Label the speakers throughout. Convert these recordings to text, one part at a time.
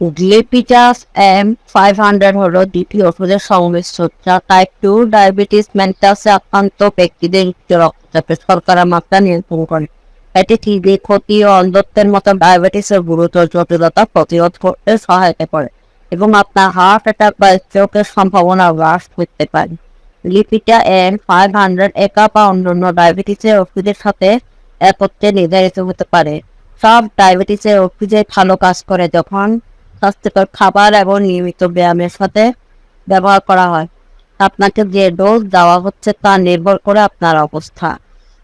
Speaker 1: গ্লিপিটাস M five hundred হলো দ্বিতীয় ওষুধের সংমিশ্রণ যা টাইপ টু ডায়াবেটিস মেন্টাসে আক্রান্ত ব্যক্তিদের উচ্চ রক্তচাপের শর্করা মাত্রা নিয়ন্ত্রণ করে। এটি কিডনি ক্ষতি ও অন্ধত্বের মতো ডায়াবেটিসের গুরুতর জটিলতা প্রতিরোধ করতে সহায়তা করে এবং আপনার হার্ট অ্যাটাক বা স্ট্রোকের সম্ভাবনা হ্রাস করতে পারে। লিপিটা এন ফাইভ হান্ড্রেড একা বা অন্যান্য ডায়াবেটিসের ওষুধের সাথে একত্রে নির্ধারিত হতে পারে। সব ডায়াবেটিসের ওষুধে ভালো কাজ করে যখন স্বাস্থ্যকর খাবার এবং নিয়মিত ব্যায়ামের সাথে ব্যবহার করা হয়। আপনাকে যে ডোজ দেওয়া হচ্ছে তা নির্ভর করে আপনার অবস্থা।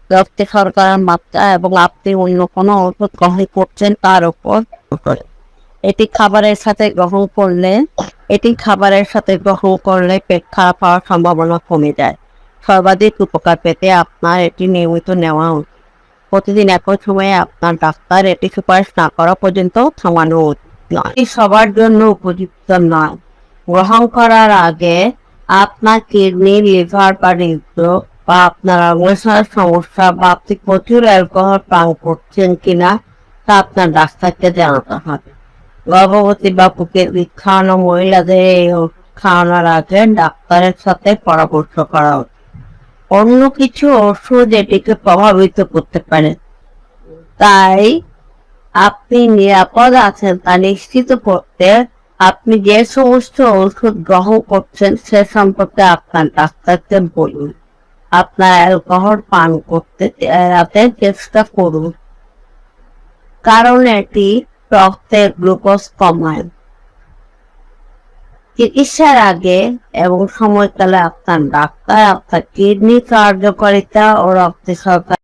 Speaker 1: রক্তে শর্করার মাত্রা এবং আপনি অন্য কোনো ওষুধ গ্রহণ করছেন তার উপর এটি খাবারের সাথে গ্রহণ করলে এটি খাবারের সাথে গ্রহণ করলে পেট খারাপ হওয়ার সম্ভাবনা কমে যায়। সর্বাধিক উপকার পেতে আপনার এটি নিয়মিত নেওয়া উচিত। প্রতিদিন একই সময়ে আপনার ডাক্তার এটি সুপারিশ না করা পর্যন্ত থামানো উচিত। নয়। সবার জন্য উপযুক্ত নয়। গ্রহণ করার আগে আপনার কিডনি, লিভার বা হৃদরোগ বা আপনার অগ্রসর সমস্যা বা আপনি প্রচুর অ্যালকোহল পান করছেন কিনা তা আপনার ডাক্তারকে জানাতে হবে। গর্ভবতী বা বুকের খাওয়ানো মহিলাদের এই খাওয়ানোর আগে ডাক্তারের সাথে পরামর্শ করা উচিত। অন্য কিছু ওষুধ এটিকে প্রভাবিত করতে পারে। তাই আপনি নিরাপদ আছেন তা নিশ্চিত করতে আপনি যে সমস্ত ওষুধ গ্রহণ করছেন সে সম্পর্কে আপনার ডাক্তারকে বলুন। আপনার অ্যালকোহল পান করতে এড়াতে চেষ্টা করুন। কারণ এটি রক্তে গ্লুকোজ কমায়। চিকিৎসার আগে এবং সময়কালে আপনার ডাক্তার আপনার কিডনি কার্যকারিতা ও রক্তে শর্করা